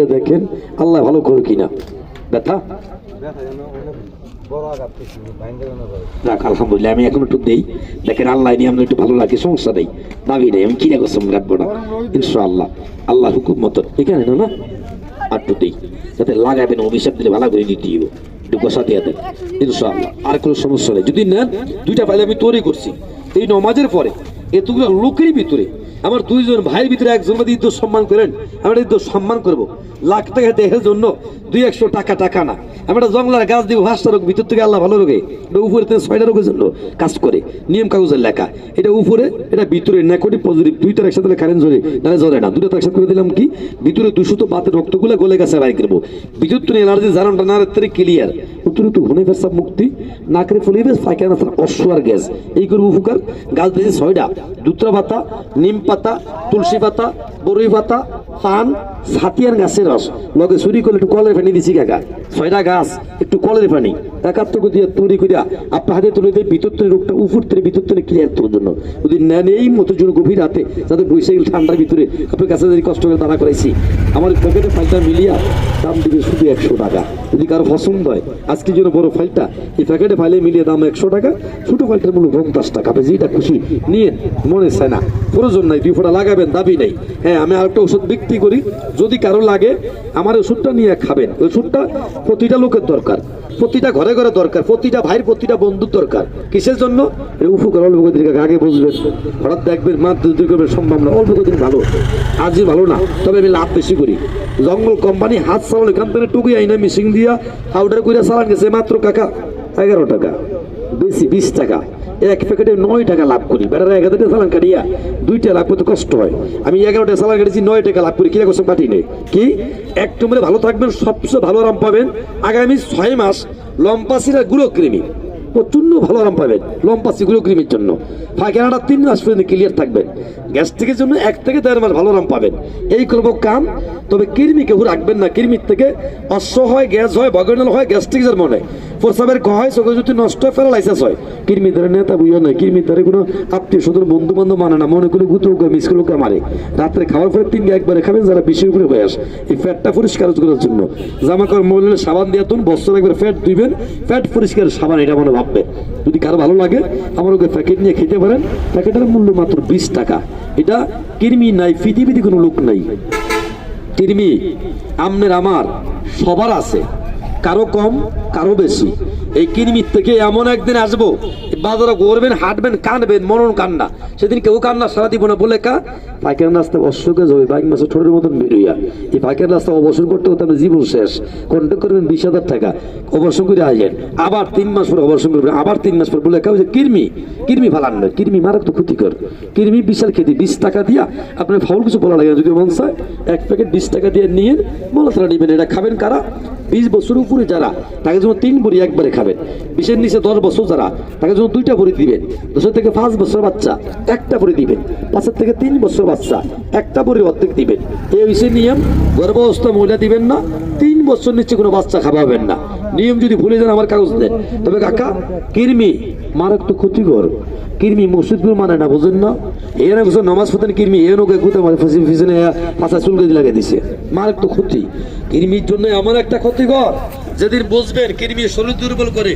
দিয়ে দেখেন আল্লাহ ভালো করে কিনা। ব্যথা? করে আল্লাহ হুকুম মতো। এখানে না যাতে লাগাবেন, অভিশাপ দিলে ভালো করে দিতে একটু গোসা দিয়ে দেন, ইনশাআল্লাহ। আর কোনো সমস্যা নেই। যদি নেন, দুইটা পাইলে আমি তৈরি করছি। এই নমাজের পরে, এতগুলো লোকেরই ভিতরে আমার দুইজন ভাইয়ের ভিতরে একজন যদি ঈদ সম্মান করেন, আমরা ঈদ সম্মান করব। লাখ টাকা দেহের জন্য দুই একশো টাকা টাকা না আমরা জঙ্গলার গাছ দিব পাঁচটা রোগ, ভিতর থেকে আল্লাহ ভালো রোগে। এটা উপরে ছয়টা রোগের জন্য কাজ করে। নিয়ম কাগজের লেখা। এটা উপরে, এটা ভিতরে নেকটি পজিটিভ দুইটার একসাথে কারেন্ট জ্বলে, নাহলে জ্বলে না। দুটো একসাথে করে দিলাম কি? ভিতরে দুশো তো বাতের রক্তগুলো গলে গেছে, বাইর করব। বিদ্যুৎ এনার্জি জানানটা না, রাত্রে ক্লিয়ার অতিরিক্ত ঘুনে ফেসা মুক্তি। নাকের ফলে বেশ পায়খানা অশ্বার গ্যাস। এই করব উপকার। গাছ দিয়েছে ছয়টা। দুত্রা পাতা নিম পাতা তুলসী পাতা বরুই পাতা পান সাতিয়ার গাছের রস। লগে চুরি করলে একটু কলের পানি দিছি কাকা। ছয়টা গাছ, একটু কলের পানি। একাত্তর দিয়ে তৈরি করিয়া আপনার হাতে তুলে দিয়ে ভিতর রোগটা উপর থেকে ভিতর থেকে ক্লিয়ার তোলার জন্য। যদি নেন এই মতো জন্য গভীর রাতে, যাতে বৈশাখী ঠান্ডার ভিতরে আপনার কাছে যদি কষ্ট করে দাঁড়া করাইছি। আমার পকেটে ফাইলটা মিলিয়া দাম দিবে শুধু একশো টাকা। যদি কারও পছন্দ হয়, আজকের জন্য বড় ফাইলটা এই প্যাকেটে ফাইলে মিলিয়ে দাম একশো টাকা। ছোট ফাইলটার মূল্য পঞ্চাশ টাকা। আপনি যেটা খুশি নিয়ে মনে চায় না। প্রয়োজন নাই, দুই ফোঁটা লাগাবেন, দাবি নেই। হ্যাঁ আমি আরেকটা ওষুধ বিক্রি করি। যদি কারও লাগে, আমার ওষুধটা নিয়ে খাবেন। ওষুধটা প্রতিটা লোকের দরকার। প্রতিটা ঘরে ঘরে দরকার। প্রতিটা ভাইয়ের প্রতিটা বন্ধুর দরকার। কিসের জন্য? উপকার, অল্প কদিন আগে বুঝবেন। হঠাৎ দেখবেন মাছ দুই করবেন সম্ভব না। অল্প কদিন ভালো। আজই ভালো না, তবে আমি লাভ বেশি করি। জঙ্গল কোম্পানি হাত চালানো এখান থেকে টুকুই আইনা মিশিং দিয়া পাউডার করে চালান গেছে মাত্র কাকা এগারো টাকা। বেশি, বিশ টাকা। এক প্যাকেটে নয় টাকা লাভ করি। বেটারা এক হাজার সালান কাটিয়া দুইটা লাভ করতে কষ্ট হয়। আমি এগারোটা সালান কাটিয়েছি, নয় টাকা লাভ করি। কিনা কষ্ট কাটি নেই? কি? একটু মানে ভালো থাকবেন, সবচেয়ে ভালো আরাম পাবেন। আগামী ছয় মাস লম্পাসিরা গুঁড়ো কৃমি প্রচণ্ড ভালো আরাম পাবেন লম্পাসি গুঁড়ো কৃমির জন্য। ফাঁকেনাটা তিন মাস পর্যন্ত ক্লিয়ার থাকবেন গ্যাস্ট্রিকের জন্য এক থেকে দেড় মাস ভালো আরাম পাবেন। এই করব কাম, তবে কৃমি কেউ রাখবেন না। কৃমির থেকে অশ্ব হয়, গ্যাস হয় বগনাল হয়, গ্যাস্ট্রিক যেমন হয়। প্রসাবের ক হয়, চোখে যদি নষ্ট হয় প্যারালাইসিস হয়। কৃমি ধরে নেতা বুঝে নয় কৃমি ধরে কোনো আত্মীয় স্বজন বন্ধু বান্ধব মানে না, মনে করে গুতো মিস করে মারে রাত্রে খাওয়ার পরে তিন একবারে খাবেন, যারা বেশি উপরে বয়স এই ফ্যাটটা পরিষ্কার করার জন্য। জামা কাপড় মহিলা সাবান দিয়ে তুন বস্ত্র একবার ফ্যাট দিবেন ফ্যাট পরিষ্কার সাবান, এটা মনে ভাববে। যদি কারও ভালো লাগে, আমার ওকে প্যাকেট নিয়ে খেতে পারেন। প্যাকেটের মূল্য মাত্র বিশ টাকা। এটা কৃমি নাই, পৃথিবীতে কোনো লোক নাই। কৃমি আমনের আমার সবার আছে। কারও কম, কারও বেশি। এই কিরমির থেকে এমন একদিন আসব বাজারে ঘুরবেন হাঁটবেন কানবেন মরণ কান্না। সেদিন কেউ কান্না সারা দিব না বলে কা পাইকার রাস্তা অশ্বকে যাবে বাইক মাসে ঠোঁটের মতন বেরোইয়া। এই পাইকার রাস্তা অবসর করতে করতে জীবন শেষ। কন্ট্যাক্ট করবেন বিশ হাজার টাকা। অবসর করে আসেন। আবার তিন মাস পর অবসর করবেন। আবার তিন মাস পর বলে কা যে কিরমি কিরমি ফালান নয়। কিরমি মারাত্মক ক্ষতিকর। কিরমি বিশাল খেতে, বিশ টাকা দিয়া আপনার ফাউল কিছু বলা লাগে যদি মন চায়। এক প্যাকেট বিশ টাকা দিয়ে নিয়ে বলা তারা নেবেন। এটা খাবেন কারা? বিশ বছর উপরে যারা, তাকে যখন তিন বড়ি একবারে খাবেন বিশের নিচে দশ বছর যারা, তাকে যখন দুইটা ভরি দিবেন। দশের থেকে পাঁচ বছর বাচ্চা, একটা বড়ি দিবেন। পাঁচের থেকে তিন বছর বাচ্চা, একটা বড়ি অর্ধেক দিবেন। এই বিষয়ে নিয়ম। গর্ভাবস্থা মহিলা দিবেন না, তিন বছর নিচে কোনো বাচ্চা খাওয়াবেন না। নিয়ম যদি ভুলে যান আমার কাগজ দেন। তবে কাকা কিরমি মারাত্মক ক্ষতিকর। কিরমি মসজিদগুলো মানে না বুঝেন না। এর বছর নমাজ পড়তেন কিরমি এ নোকে গুতে মানে ফিসনে চুলকে লাগিয়ে দিছে। মারাত্মক ক্ষতি। কিরমির জন্য এমন একটা ক্ষতিকর। যেদিন বুঝবেন কিরমি শরীর দুর্বল করে